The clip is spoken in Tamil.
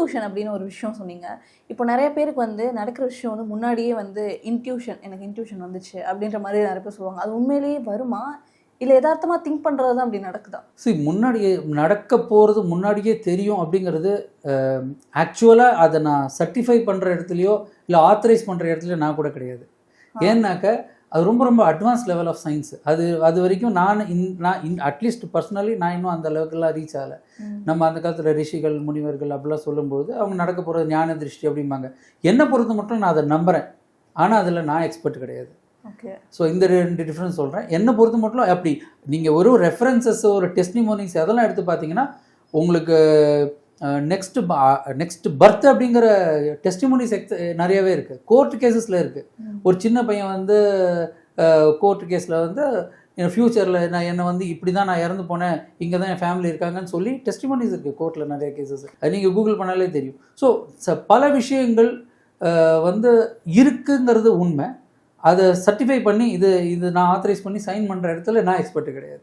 இன்ட்யூஷன் அப்படின்னு ஒரு விஷயம் சொன்னீங்க. இப்போ நிறைய பேருக்கு வந்து நடக்கிற விஷயம் வந்து முன்னாடியே வந்து இன்ட்யூஷன் எனக்கு இன்ட்யூஷன் வந்துச்சு அப்படின்ற மாதிரி நிறைய பேர் சொல்லுவாங்க. அது உண்மையிலேயே வருமா? இல்லை யதார்த்தமா திங்க் பண்ணுறது தான் அப்படி நடக்குதா? சரி முன்னாடியே நடக்க போகிறது முன்னாடியே தெரியும் அப்படிங்கிறது ஆக்சுவலாக அதை நான் சர்டிஃபை பண்ணுற இடத்துலையோ இல்லை ஆத்தரைஸ் பண்ணுற இடத்துலையோ நான் கூட கிடையாது. ஏன்னாக்க அது ரொம்ப ரொம்ப அட்வான்ஸ் லெவல் ஆஃப் சயின்ஸ் அது அது வரைக்கும் நான் இன் நான் இன் அட்லீஸ்ட் பர்சனலி நான் இன்னும் அந்த லெவலுக்குலாம் ரீச் ஆகலை. நம்ம அந்த காலத்தில் ரிஷிகள் முனிவர்கள் அப்படிலாம் சொல்லும்போது அவங்க நடக்க போகிறது ஞான திருஷ்டி அப்படிம்பாங்க. என்னை பொறுத்த மட்டும் நான் அதை நம்புகிறேன் ஆனால் அதில் நான் எக்ஸ்பர்ட் கிடையாது. ஓகே ஸோ இந்த ரெண்டு டிஃப்ரென்ஸ் சொல்கிறேன் என்னை பொறுத்த மட்டும் அப்படி நீங்கள் ஒரு ரெஃபரன்சஸ் ஒரு டெஸ்டிமோனிங்ஸ் அதெல்லாம் எடுத்து பார்த்தீங்கன்னா உங்களுக்கு நெக்ஸ்ட் நெக்ஸ்ட் பர்த் அப்படிங்கிற டெஸ்டிமோனிஸ் எக்ஸ் நிறையவே இருக்குது கோர்ட் கேசஸில் இருக்குது. ஒரு சின்ன பையன் வந்து கோர்ட் கேஸில் வந்து என் ஃப்யூச்சரில் நான் என்னை வந்து இப்படி தான் நான் இறந்து போனேன் இங்கே தான் என் ஃபேமிலி இருக்காங்கன்னு சொல்லி டெஸ்டிமோனிஸ் இருக்குது கோர்ட்டில் நிறைய கேசஸ் அது நீங்கள் கூகுள் பண்ணாலே தெரியும். ஸோ பல விஷயங்கள் வந்து இருக்குங்கிறது உண்மை. அதை சர்டிஃபை பண்ணி இது இது நான் ஆத்தரைஸ் பண்ணி சைன் பண்ணுற இடத்துல நான் எக்ஸ்பர்ட் கிடையாது.